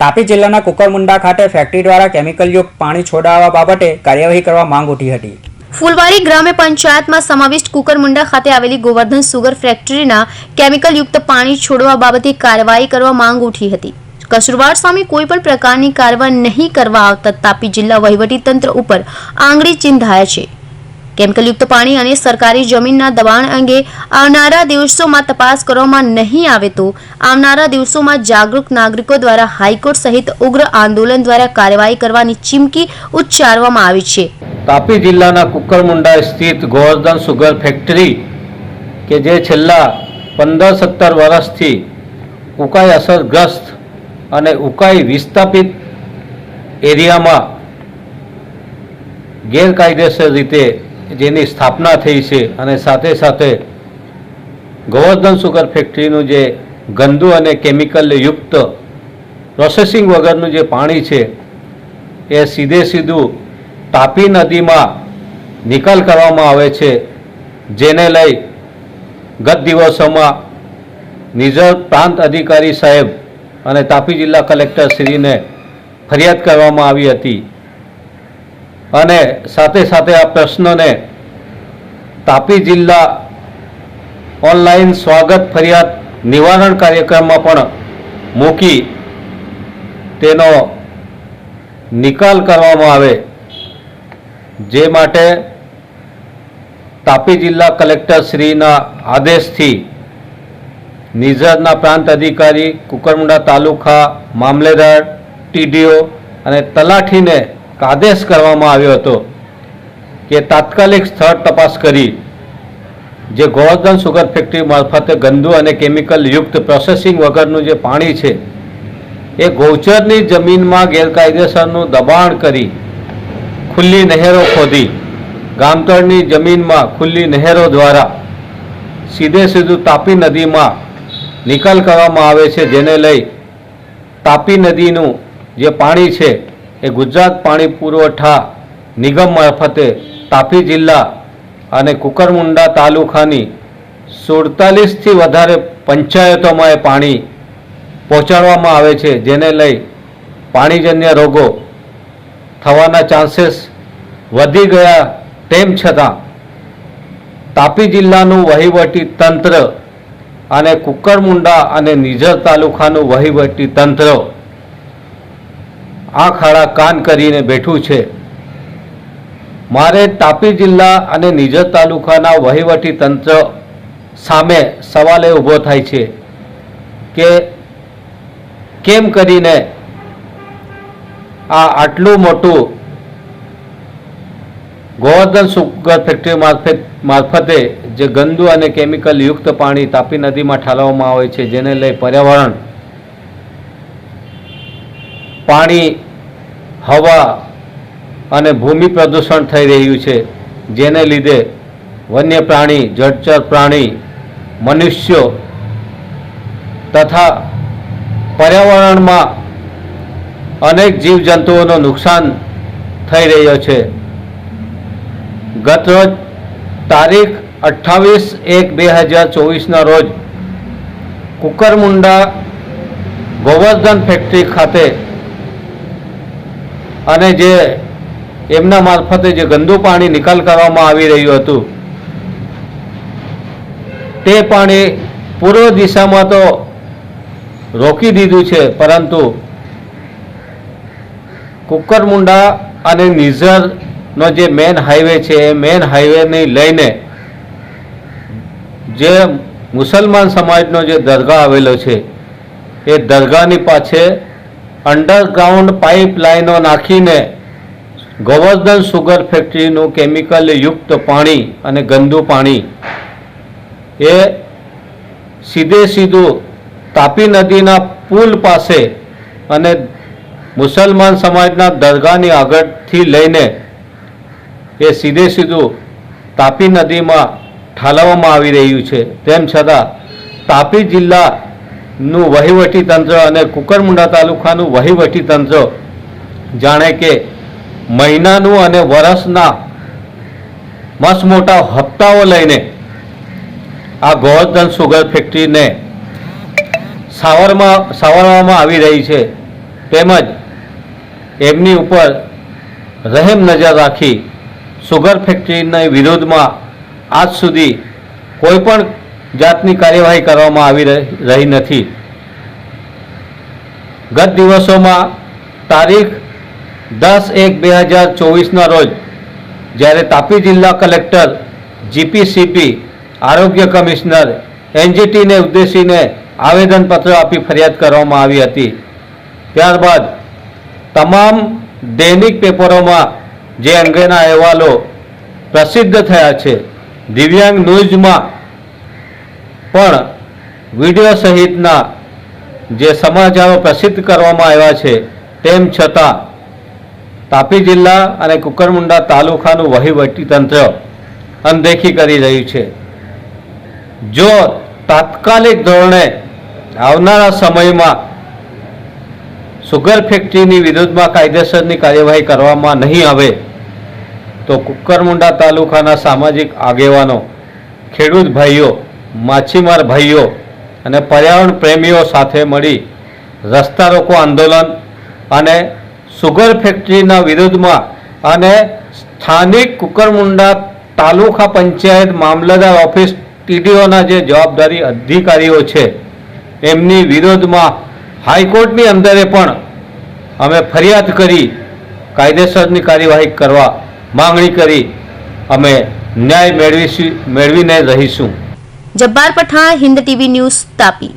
તાપી જિલ્લાના કુકરમુંડા ખાતે ફેક્ટરી દ્વારા કેમિકલયુક્ત પાણી છોડાવવા બાબતે કાર્યવાહી કરવા માંગ ઉઠી હતી. ફૂલવાડી ગ્રામ્ય પંચાયતમાં સમાવિષ્ટ કુકરમુંડા ખાતે આવેલી ગોવર્ધન સુગર ફેક્ટરીના કેમિકલયુક્ત પાણી છોડવા બાબતે કાર્યવાહી કરવા માંગ ઉઠી હતી. કસુરવાર સામે કોઈ પણ પ્રકારની કાર્યવાહી નહીં કરવા આવતા તાપી જિલ્લા વહીવટી તંત્ર ઉપર આંગળી ચિંધાયા છે. કેમિકલયુક્ત પાણી અને સરકારી જમીનના દબાણ અંગે આવનારા દિવસોમાં તપાસ કરવામાં નહીં આવે તો આવનારા દિવસોમાં જાગૃત નાગરિકો દ્વારા હાઈકોર્ટ સહિત ઉગ્ર આંદોલન દ્વારા કાર્યવાહી કરવાની ચીમકી ઉચ્ચારવામાં આવી છે. તાપી જિલ્લાના કુકરમુંડા સ્થિત ગોવર્ધન સુગર ફેક્ટરી કે જે છેલ્લા પંદર સત્તર વર્ષથી ઉકાઈ અસરગ્રસ્ત અને ઉકાઈ વિસ્થાપિત એરિયામાં ગેરકાયદેસર રીતે જેની સ્થાપના થઈ છે અને સાથે સાથે ગોવર્ધન સુગર ફેક્ટરીનું જે ગંદુ અને કેમિકલ યુક્ત પ્રોસેસિંગ વગરનું જે પાણી છે, એ સીધે સીધું તાપી નદીમાં નિકાલ કરવામાં આવે છે, જેને લઈ ગત દિવસોમાં નિઝર પ્રાંત અધિકારી સાહેબ અને તાપી જિલ્લા કલેક્ટર શ્રીને ફરિયાદ કરવામાં આવી હતી. અને સાથે સાથે આ પ્રશ્નને તાપી જિલ્લા ઓનલાઈન સ્વાગત ફરિયાદ નિવારણ કાર્યક્રમમાં પણ મૂકી તેનો નિકાલ કરવામાં આવે જે માટે તાપી જિલ્લા કલેક્ટર શ્રીના આદેશથી નિઝરના પ્રાંત અધિકારી કુકરમુંડા તાલુકા મામલેદાર, ટીડીઓ અને તલાઠીને આદેશ કરવામાં આવ્યો હતો કે તાત્કાલિક સ્થળ તપાસ કરી જે ગોવર્ધન સુગર ફેક્ટરી મારફતે ગંદુ અને કેમિકલ યુક્ત પ્રોસેસિંગ વગરનું જે પાણી છે, એ ગૌચરની જમીનમાં ગેરકાયદેસરનું દબાણ કરી ખુલ્લી નહેરો ખોદી, ગામતળની જમીનમાં ખુલ્લી નહેરો દ્વારા સીધે સીધું તાપી નદીમાં નિકાલ કરવામાં આવે છે, જેને લઈ તાપી નદીનું જે પાણી છે એ ગુજરાત પાણી પુરવઠા નિગમ મારફતે તાપી જિલ્લા અને કુકરમુંડા તાલુકાની સુડતાલીસથી વધારે પંચાયતોમાં એ પાણી પહોંચાડવામાં આવે છે, જેને લઈ પાણીજન્ય રોગો થવાના ચાન્સીસ વધી ગયા તેમ છતાં તાપી જિલ્લાનું વહીવટી તંત્ર અને કુકરમુંડા અને નિઝર તાલુકાનું વહીવટી તંત્ર આ ખાડા કાન કરીને બેઠું છે. મારે તાપી જિલ્લા અને નિઝર તાલુકાના વહીવટી તંત્ર સામે સવાલ એ ઊભો થાય છે કે કેમ કરીને આ આટલું મોટું ગોવર્ધન સુગર ફેક્ટરી મારફત મારફતે જે ગંદુ અને કેમિકલ યુક્ત પાણી તાપી નદીમાં ઠાલવવામાં આવે છે, જેને લઈ પર્યાવરણ પાણી, હવા અને ભૂમિ પ્રદૂષણ થઈ રહ્યું છે, જેને લીધે વન્ય પ્રાણી જળચર પ્રાણી, મનુષ્યો તથા પર્યાવરણમાં અનેક જીવજંતુઓનો નુકસાન થઈ રહ્યો છે. ગત રોજ તારીખ અઠ્ઠાવીસ એક બે હજાર ચોવીસના રોજ કુકરમુંડા ગોવર્ધન ફેક્ટરી ખાતે અને જે એમના મારફતે જે ગંદુ પાણી નિકાલ કરવામાં આવી રહ્યું હતું, તે પાણી પૂર્વ દિશામાં તો રોકી દીધું છે, પરંતુ કુકરમુંડા અને નિઝરનો જે મેન હાઈવે છે, એ મેન હાઈવેને લઈને જે મુસલમાન સમાજનો જે દરગાહ આવેલો છે, એ દરગાહની પાછે અંડરગ્રાઉન્ડ પાઇપ લાઈનો નાખીને ગોવર્ધન સુગર ફેક્ટરીનું કેમિકલ યુક્ત પાણી અને ગંદુ પાણી એ સીધે સીધું તાપી નદીના પુલ પાસે અને મુસલમાન સમાજના દરગાહની આગળથી લઈને એ સીધે સીધું તાપી નદીમાં ઠાલવવામાં આવી રહ્યું છે. તેમ છતાં તાપી જિલ્લાનું વહીવટી તંત્ર અને કુકરમુંડા તાલુકાનું વહીવટી તંત્ર જાણે કે મહિનાનું અને વર્ષના મસ્ત મોટા હપ્તાઓ લઈને આ ગોવર્ધન સુગર ફેક્ટરીને સાવરમાં સાવરવામાં આવી રહી છે. તેમજ એમની ઉપર રહેમ નજર રાખી સુગર ફેક્ટરીના વિરોધમાં આજ સુધી કોઈ પણ જાતની કાર્યવાહી કરવામાં આવી રહી નથી. ગત દિવસોમાં તારીખ દસ એક બે હજાર ચોવીસના રોજ જ્યારે તાપી જિલ્લા કલેક્ટર જીપીસીપી, આરોગ્ય કમિશનર, એનજીટીને ઉદ્દેશીને આવેદનપત્ર આપી ફરિયાદ કરવામાં આવી હતી. ત્યારબાદ તમામ દૈનિક પેપરોમાં જે અંગેના અહેવાલો પ્રસિદ્ધ થયા છે. દિવ્યાંગ ન્યૂઝમાં પણ વીડિયો સહિતના જે સમાચારો પ્રસિદ્ધ કરવામાં આવ્યા છે, તેમ છતાં તાપી જિલ્લા અને કુકરમુંડા તાલુકાનું વહીવટી તંત્ર અનદેખી કરી રહ્યું છે. જો તાત્કાલિક ધોરણે આવનારા સમયમાં સુગર ફેક્ટરીની વિરુદ્ધમાં કાયદેસરની કાર્યવાહી કરવામાં નહીં આવે, તો કુકરમુંડા તાલુકાના સામાજિક આગેવાનો, ખેડૂત ભાઈઓ માછીમાર ભાઈઓ અને પર્યાવરણ પ્રેમીઓ સાથે મળી રસ્તા રોકો આંદોલન અને સુગર ફેક્ટરીના વિરુદ્ધમાં અને સ્થાનિક કુકરમુંડા તાલુકા પંચાયત મામલતદાર ઓફિસ ટીડીઓના જે જવાબદારી અધિકારીઓ છે, એમની વિરોધમાં હાઈકોર્ટની અંદરે પણ અમે ફરિયાદ કરી, કાયદેસરની કાર્યવાહી કરવા માંગણી કરી, અમે ન્યાય મેળવીશું મેળવીને રહીશું. Jabbar Pathan Hind TV news Tapi.